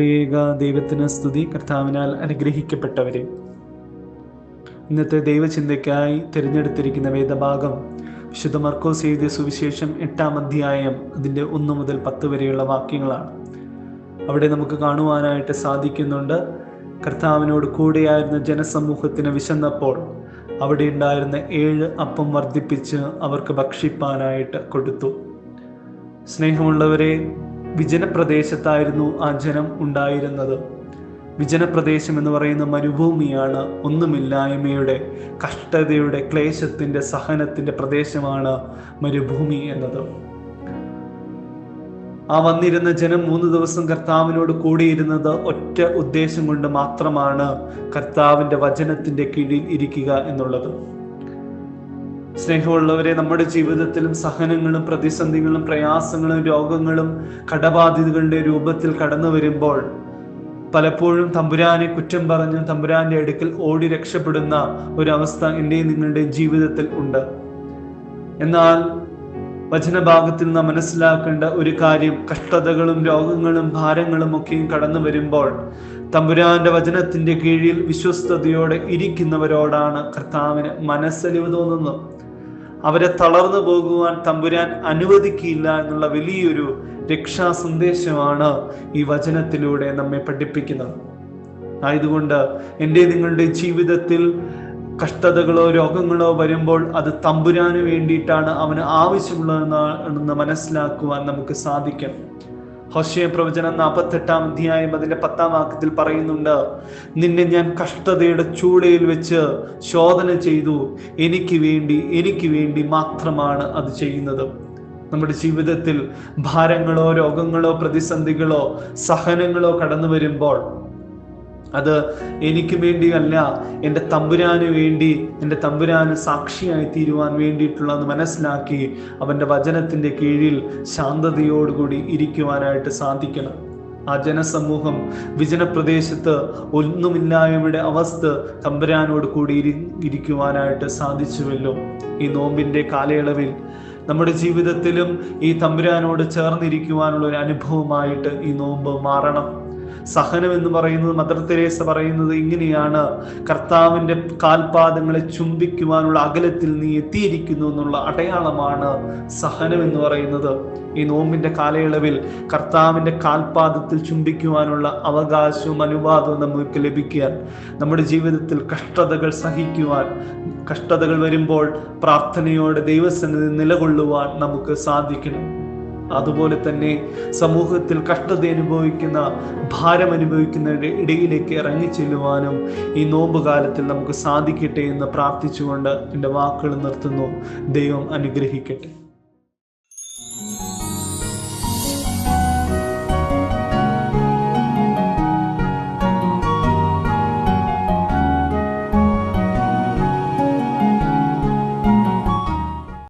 ത്രിയേക ദൈവത്തിന് സ്തുതി കർത്താവിനാൽ അനുഗ്രഹിക്കപ്പെട്ടവരെ. ഇന്നത്തെ ദൈവചിന്തയ്ക്കായി തിരഞ്ഞെടുത്തിരിക്കുന്ന വേദഭാഗം വിശുദ്ധ മർക്കോസ് എഴുതിയ സുവിശേഷം എട്ടാം അധ്യായം അതിന്റെ ഒന്ന് മുതൽ പത്ത് വരെയുള്ള വാക്യങ്ങളാണ്. അവിടെ നമുക്ക് കാണുവാനായിട്ട് സാധിക്കുന്നുണ്ട് കർത്താവിനോട് കൂടെയായിരുന്ന ജനസമൂഹത്തിന് വിശന്നപ്പോൾ അവിടെ ഉണ്ടായിരുന്ന ഏഴ് അപ്പം വർദ്ധിപ്പിച്ച് അവർക്ക് ഭക്ഷിപ്പാനായിട്ട് കൊടുത്തു. സ്നേഹമുള്ളവരെ വിജനപ്രദേശത്തായിരുന്നു ആ ജനം ഉണ്ടായിരുന്നത്. വിജനപ്രദേശം എന്ന് പറയുന്ന മരുഭൂമിയാണ് ഒന്നുമില്ലായ്മയുടെ കഷ്ടതയുടെ ക്ലേശത്തിന്റെ സഹനത്തിന്റെ പ്രദേശമാണ് മരുഭൂമി എന്നത്. ആ വന്നിരുന്ന ജനം മൂന്ന് ദിവസം കർത്താവിനോട് കൂടിയിരുന്നത് ഒറ്റ ഉദ്ദേശം കൊണ്ട് മാത്രമാണ് കർത്താവിന്റെ വചനത്തിന്റെ കീഴിൽ ഇരിക്കുക എന്നുള്ളത്. സ്നേഹമുള്ളവരെ നമ്മുടെ ജീവിതത്തിലും സഹനങ്ങളും പ്രതിസന്ധികളും പ്രയാസങ്ങളും രോഗങ്ങളും കടബാധിതകളുടെ രൂപത്തിൽ കടന്നു വരുമ്പോൾ പലപ്പോഴും തമ്പുരാനെ കുറ്റം പറഞ്ഞ് തമ്പുരാന്റെ അടുക്കൽ ഓടി രക്ഷപ്പെടുന്ന ഒരവസ്ഥ എന്റെയും നിങ്ങളുടെ ജീവിതത്തിൽ ഉണ്ട്. എന്നാൽ വചനഭാഗത്തിൽ നാം മനസ്സിലാക്കേണ്ട ഒരു കാര്യം കഷ്ടതകളും രോഗങ്ങളും ഭാരങ്ങളും ഒക്കെയും കടന്നു വരുമ്പോൾ തമ്പുരാന്റെ വചനത്തിന്റെ കീഴിൽ വിശ്വസ്തയോടെ ഇരിക്കുന്നവരോടാണ് കർത്താവിന് മനസ്സലിവ് തോന്നുന്നത്. അവരെ തളർന്നു പോകുവാൻ തമ്പുരാൻ അനുവദിക്കില്ല എന്നുള്ള വലിയൊരു രക്ഷാ സന്ദേശമാണ് ഈ വചനത്തിലൂടെ നമ്മെ പഠിപ്പിക്കുന്നത്. ആയതുകൊണ്ട് എന്റെ നിങ്ങളുടെ ജീവിതത്തിൽ കഷ്ടതകളോ രോഗങ്ങളോ വരുമ്പോൾ അത് തമ്പുരാന് വേണ്ടിയിട്ടാണ് അവന് ആവശ്യമുള്ളതെന്ന് മനസ്സിലാക്കുവാൻ നമുക്ക് സാധിക്കും. ഹോശയ പ്രവചനം നാൽപ്പത്തെട്ടാം അധ്യായം അതിന്റെ പത്താം വാക്യത്തിൽ പറയുന്നുണ്ട് നിന്നെ ഞാൻ കഷ്ടതയുടെ ചൂടയിൽ വെച്ച് ശോധന ചെയ്തു. എനിക്ക് വേണ്ടി എനിക്ക് വേണ്ടി മാത്രമാണ് അത് ചെയ്യുന്നത്. നമ്മുടെ ജീവിതത്തിൽ ഭാരങ്ങളോ രോഗങ്ങളോ പ്രതിസന്ധികളോ സഹനങ്ങളോ കടന്നു വരുമ്പോൾ അത് എനിക്ക് വേണ്ടിയല്ല എന്റെ തമ്പുരാന് വേണ്ടി എന്റെ തമ്പുരാന് സാക്ഷിയായി തീരുവാൻ വേണ്ടിയിട്ടുള്ളതെന്ന് മനസ്സിലാക്കി അവന്റെ വചനത്തിന്റെ കീഴിൽ ശാന്തതയോടുകൂടി ഇരിക്കുവാനായിട്ട് സാധിക്കണം. ആ ജനസമൂഹം വിജനപ്രദേശത്ത് ഒന്നുമില്ലായ്മയുടെ അവസ്ഥ തമ്പുരാനോട് കൂടി ഇരി ഇരിക്കുവാനായിട്ട് സാധിച്ചുവല്ലോ. ഈ നോമ്പിന്റെ കാലയളവിൽ നമ്മുടെ ജീവിതത്തിലും ഈ തമ്പുരാനോട് ചേർന്നിരിക്കുവാനുള്ള ഒരു അനുഭവമായിട്ട് ഈ നോമ്പ് മാറണം. സഹനം എന്ന് പറയുന്നത് മദർ തെരേസ പറയുന്നത് ഇങ്ങനെയാണ്. കർത്താവിന്റെ കാൽപാദങ്ങളെ ചുംബിക്കുവാനുള്ള അകലത്തിൽ നീ എത്തിയിരിക്കുന്നു എന്നുള്ള അടയാളമാണ് സഹനം എന്ന് പറയുന്നത്. ഈ നോമ്പിന്റെ കാലയളവിൽ കർത്താവിന്റെ കാൽപാദത്തിൽ ചുംബിക്കുവാനുള്ള അവകാശവും അനുവാദവും നമുക്ക് ലഭിക്കാൻ നമ്മുടെ ജീവിതത്തിൽ കഷ്ടതകൾ സഹിക്കുവാൻ കഷ്ടതകൾ വരുമ്പോൾ പ്രാർത്ഥനയോടെ ദൈവസന്നിധി നിലകൊള്ളുവാൻ നമുക്ക് സാധിക്കണം. അതുപോലെ തന്നെ സമൂഹത്തിൽ കഷ്ടത അനുഭവിക്കുന്ന ഭാരം അനുഭവിക്കുന്ന ഇടയിലേക്ക് ഇറങ്ങി ചെല്ലുവാനും ഈ നോമ്പ് കാലത്തിൽ നമുക്ക് സാധിക്കട്ടെ എന്ന് പ്രാർത്ഥിച്ചുകൊണ്ട് എന്റെ വാക്കുകൾ നിർത്തുന്നു. ദൈവം അനുഗ്രഹിക്കട്ടെ.